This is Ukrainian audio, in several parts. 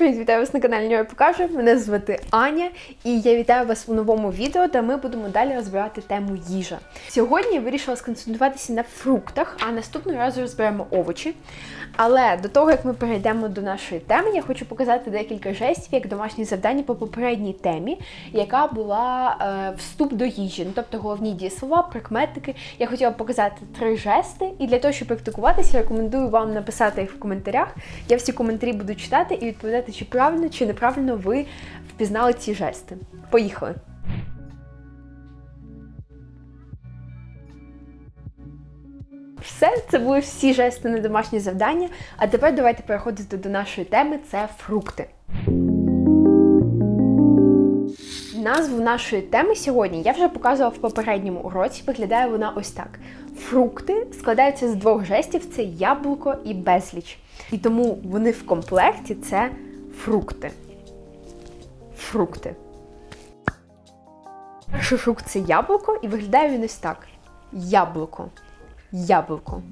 привіт, вітаю вас на каналі Нього Покажу. Мене звати Аня, і я вітаю вас у новому відео, де ми будемо далі розбирати тему їжа. Сьогодні я вирішила сконцентруватися на фруктах, а наступного разу розберемо овочі. Але до того як ми перейдемо до нашої теми, я хочу показати декілька жестів як домашні завдання по попередній темі, яка була е, вступ до їжі. Ну, тобто головні дієслова, прикметники. Я хотіла показати три жести, і для того, щоб практикуватися, рекомендую вам написати їх в коментарях. Я всі коментарі буду читати і відповідати, чи правильно, чи неправильно ви впізнали ці жести. Поїхали! Все, це були всі жести на домашні завдання. А тепер давайте переходити до нашої теми це фрукти. Назву нашої теми сьогодні я вже показувала в попередньому уроці. Виглядає вона ось так: фрукти складаються з двох жестів: це яблуко і безліч. І тому вони в комплекті це фрукти. Фрукти. Перший фрукт це яблуко, і виглядає він ось так: яблуко. Яблуко.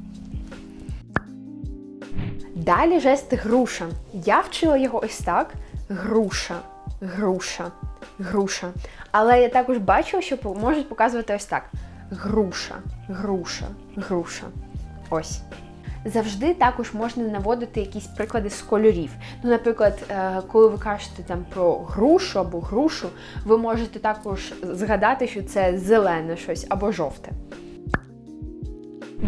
Далі жест груша. Я вчила його ось так: груша, груша, груша. Але я також бачила, що можуть показувати ось так: груша, груша, груша. Ось. Завжди також можна наводити якісь приклади з кольорів. Ну, наприклад, е, коли ви кажете там про грушу або грушу, ви можете також згадати, що це зелене щось або жовте.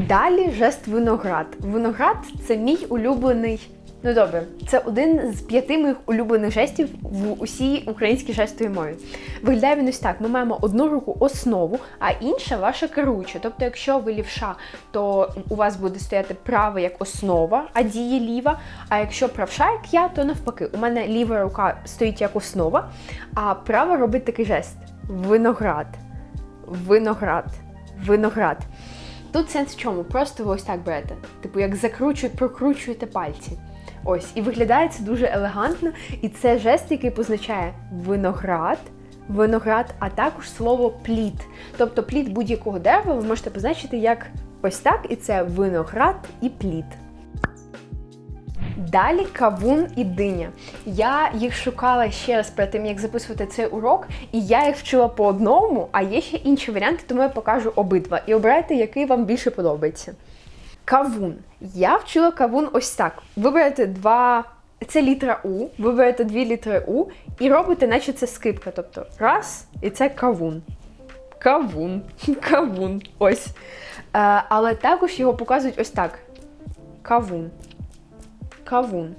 Далі жест виноград. Виноград це мій улюблений. Ну добре, це один з п'яти моїх улюблених жестів в усій українській жестовій мові. Виглядає він ось так: ми маємо одну руку основу, а інша ваша керуюча. Тобто, якщо ви лівша, то у вас буде стояти права як основа, а діє ліва. А якщо правша, як я, то навпаки, у мене ліва рука стоїть як основа, а права робить такий жест: виноград, виноград, виноград. Тут сенс в чому? Просто ви ось так берете. Типу, як закручуєте, прокручуєте пальці. Ось, і виглядає це дуже елегантно. І це жест, який позначає виноград, виноград, а також слово плід. Тобто плід будь-якого дерева ви можете позначити як ось так, і це виноград і плід. Далі кавун і диня. Я їх шукала ще раз перед тим, як записувати цей урок, і я їх вчила по одному, а є ще інші варіанти, тому я покажу обидва. І обирайте, який вам більше подобається. Кавун. Я вчила кавун ось так. Ви берете два. Це літера У, ви дві літери У і робите, наче це скипка. Тобто раз, і це кавун. Кавун. Кавун. Ось. Е, але також його показують ось так. Кавун. Кавун.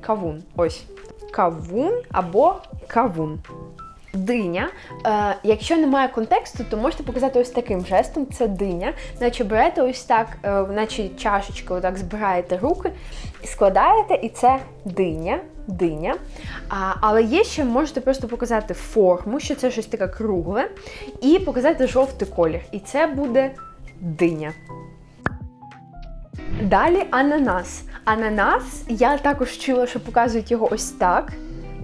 Кавун. Ось. Кавун або кавун. Диня. Е, якщо немає контексту, то можете показати ось таким жестом. Це диня. Наче берете ось так, е, наче чашечки, отак збираєте руки складаєте, і це диня. Диня. А, але є ще можете просто показати форму, що це щось таке кругле, і показати жовтий колір. І це буде диня. Далі ананас. Ананас я також вчила, що показують його ось так.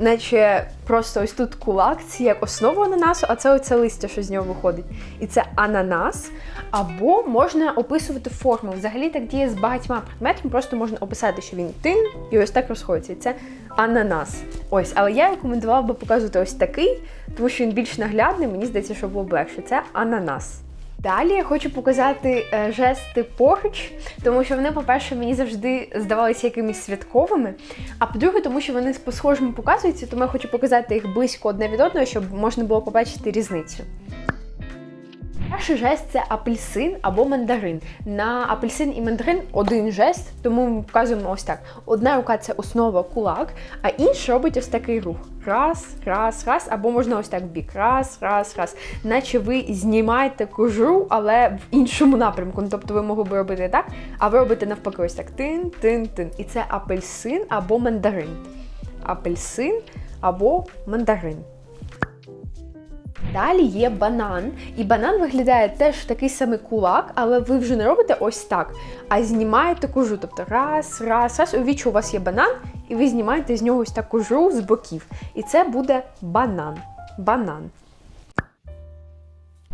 Наче просто ось тут кулак, це як основа ананасу, а це оце листя, що з нього виходить. І це ананас. Або можна описувати форму. Взагалі так діє з багатьма предметами, просто можна описати, що він тин і ось так розходиться. І це ананас. Ось, але я рекомендувала би показувати ось такий, тому що він більш наглядний, мені здається, що було б легше. Це ананас. Далі я хочу показати е, жести поруч, тому що вони, по-перше, мені завжди здавалися якимись святковими. А по-друге, тому що вони по-схожому показуються, тому я хочу показати їх близько одне від одного, щоб можна було побачити різницю. Перший жест це апельсин або мандарин. На апельсин і мандарин один жест, тому ми показуємо ось так. Одна рука це основа кулак, а інша робить ось такий рух. Раз, раз, раз, або можна ось так в бік. Раз, раз, раз. Наче ви знімаєте кожуру, але в іншому напрямку. Ну, тобто ви могли би робити так, а ви робите навпаки ось так. Тин, тин, тин. І це апельсин або мандарин. Апельсин або мандарин. Далі є банан. І банан виглядає теж такий самий кулак, але ви вже не робите ось так, а знімаєте кожу. Тобто раз, раз, раз. Уявіть, що у вас є банан, і ви знімаєте з нього ось таку кожу з боків. І це буде банан. Банан.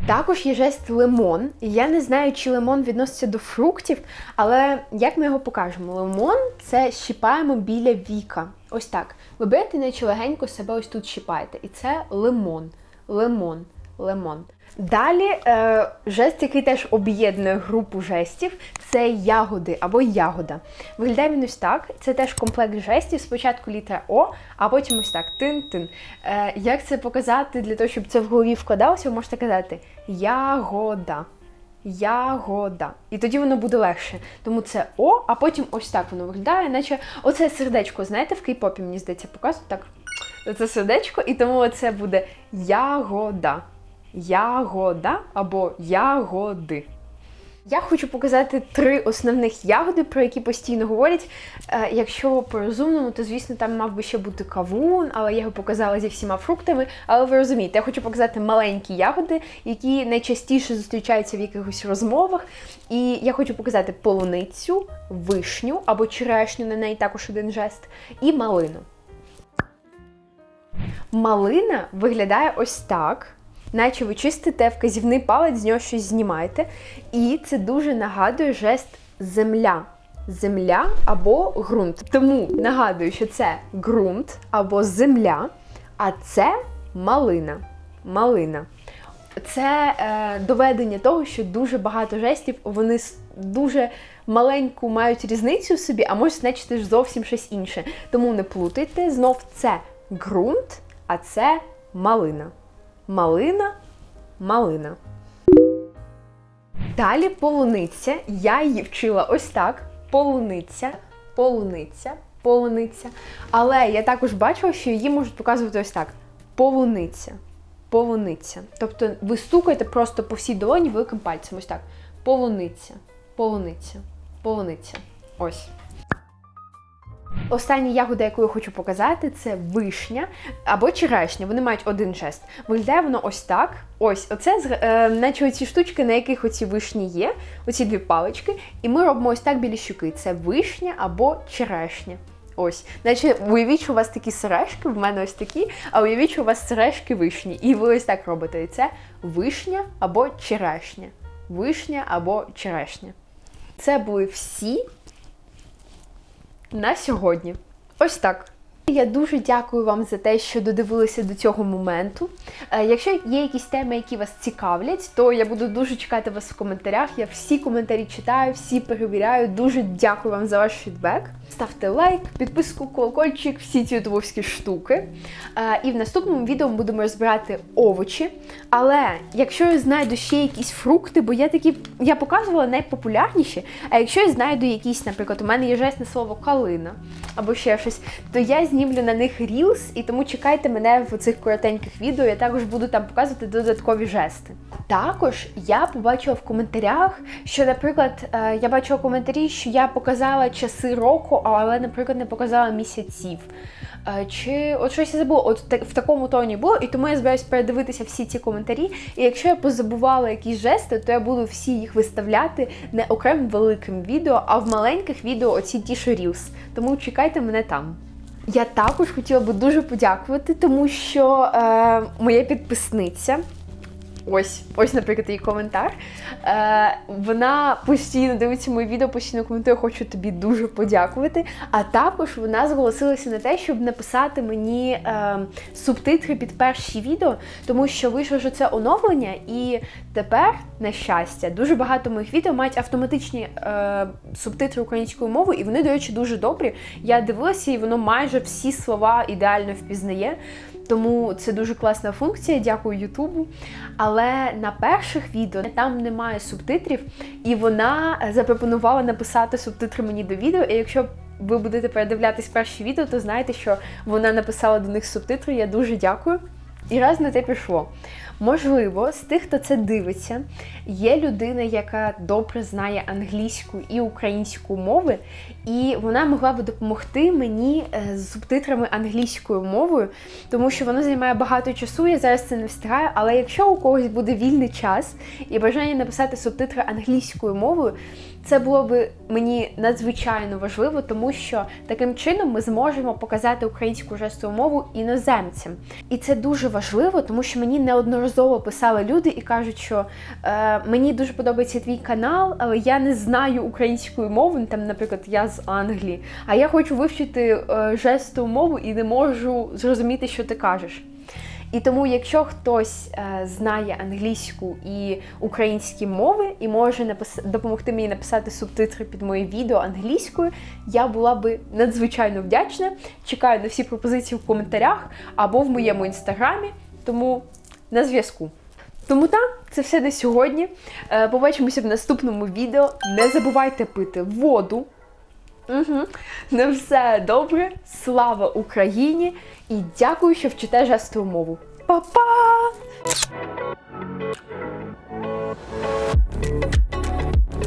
Також є жест лимон. Я не знаю, чи лимон відноситься до фруктів, але як ми його покажемо? Лимон це щіпаємо біля віка. Ось так. Ви берете наче легенько себе ось тут щіпаєте. І це лимон. Лимон. Лимон. Далі е, жест, який теж об'єднує групу жестів, це ягоди або ягода. Виглядає він ось так. Це теж комплект жестів. Спочатку літера О, а потім ось так тин-тин. Е, як це показати для того, щоб це в голові вкладалося, ви можете казати ягода. Ягода. І тоді воно буде легше. Тому це О, а потім ось так воно виглядає, наче оце сердечко, знаєте, в кей-попі, мені здається, показують так. Це сердечко, і тому це буде ягода. Ягода або ягоди. Я хочу показати три основних ягоди, про які постійно говорять. Е, якщо по-розумному, то звісно там мав би ще бути кавун, але я його показала зі всіма фруктами. Але ви розумієте, я хочу показати маленькі ягоди, які найчастіше зустрічаються в якихось розмовах. І я хочу показати полуницю, вишню або черешню, на неї також один жест, і малину. Малина виглядає ось так. Наче ви чистите вказівний палець, з нього щось знімаєте. І це дуже нагадує жест земля. Земля або ґрунт. Тому нагадую, що це ґрунт або земля, а це малина. Малина. Це е, доведення того, що дуже багато жестів вони дуже маленьку мають різницю в собі, а можуть значити ж зовсім щось інше. Тому не плутайте, знов це ґрунт, а це малина. Малина, малина. Далі полуниця. Я її вчила ось так: полуниця, полуниця, полуниця. Але я також бачила, що її можуть показувати ось так: полуниця, полуниця. Тобто ви стукаєте просто по всій долоні великим пальцем. Ось так. Полуниця, полуниця, полуниця. Ось. Остання ягода, яку я хочу показати, це вишня або черешня. Вони мають один жест. Виглядає воно ось так. Ось, оце е, наче оці штучки, на яких оці вишні є, оці дві палички. І ми робимо ось так біля щуки. Це вишня або черешня. Ось, наче уявіть, що у вас такі сережки, в мене ось такі, а уявіть, що у вас сережки вишні. І ви ось так робите. І це вишня або черешня. Вишня або черешня. Це були всі на сьогодні. Ось так. Я дуже дякую вам за те, що додивилися до цього моменту. Е, Якщо є якісь теми, які вас цікавлять, то я буду дуже чекати вас в коментарях. Я всі коментарі читаю, всі перевіряю. Дуже дякую вам за ваш фідбек. Ставте лайк, підписку, колокольчик, всі ці ютубовські штуки. Е, І в наступному відео ми будемо розбирати овочі. Але якщо я знайду ще якісь фрукти, бо я такі я показувала найпопулярніші. А якщо я знайду якісь, наприклад, у мене є жесне слово калина або ще щось, то я знімлю на них рілс, і тому чекайте мене в цих коротеньких відео. Я також буду там показувати додаткові жести. Також я побачила в коментарях, що, наприклад, е, я бачила коментарі, що я показала часи року, але, наприклад, не показала місяців. Е, Чи от щось я забула, от в такому тоні було, і тому я збираюсь передивитися всі ці коментарі. І якщо я позабувала якісь жести, то я буду всі їх виставляти не окремим великим відео, а в маленьких відео оці ті, що. Тому чекайте мене там. Я також хотіла би дуже подякувати, тому що е, моя підписниця. Ось, ось, наприклад, її коментар. Е, вона постійно дивиться мої відео, постійно коментує, хочу тобі дуже подякувати. А також вона зголосилася на те, щоб написати мені е, субтитри під перші відео, тому що вийшло вже це оновлення, і тепер, на щастя, дуже багато моїх відео мають автоматичні е, субтитри українською мовою, і вони, до речі, дуже добрі. Я дивилася, і воно майже всі слова ідеально впізнає. Тому це дуже класна функція, дякую Ютубу. Але на перших відео там немає субтитрів, і вона запропонувала написати субтитри мені до відео. І якщо ви будете передивлятись перші відео, то знаєте, що вона написала до них субтитри. Я дуже дякую. І раз на те пішло. Можливо, з тих, хто це дивиться, є людина, яка добре знає англійську і українську мови, і вона могла би допомогти мені е, з субтитрами англійською мовою, тому що воно займає багато часу. Я зараз це не встигаю. Але якщо у когось буде вільний час і бажання написати субтитри англійською мовою, Це було би мені надзвичайно важливо, тому що таким чином ми зможемо показати українську жестову мову іноземцям. І це дуже важливо, тому що мені неодноразово писали люди і кажуть, що е, мені дуже подобається твій канал, але я не знаю української мови. ну, Там, наприклад, я з Англії, а я хочу вивчити е, жестову мову і не можу зрозуміти, що ти кажеш. І тому, якщо хтось е, знає англійську і українські мови і може допомогти мені написати субтитри під моє відео англійською, я була би надзвичайно вдячна. Чекаю на всі пропозиції в коментарях або в моєму інстаграмі. Тому на зв'язку. Тому так, це все на сьогодні. Е, побачимося в наступному відео. Не забувайте пити воду. Угу. На все добре, слава Україні і дякую, що вчите жестову мову. Па-па!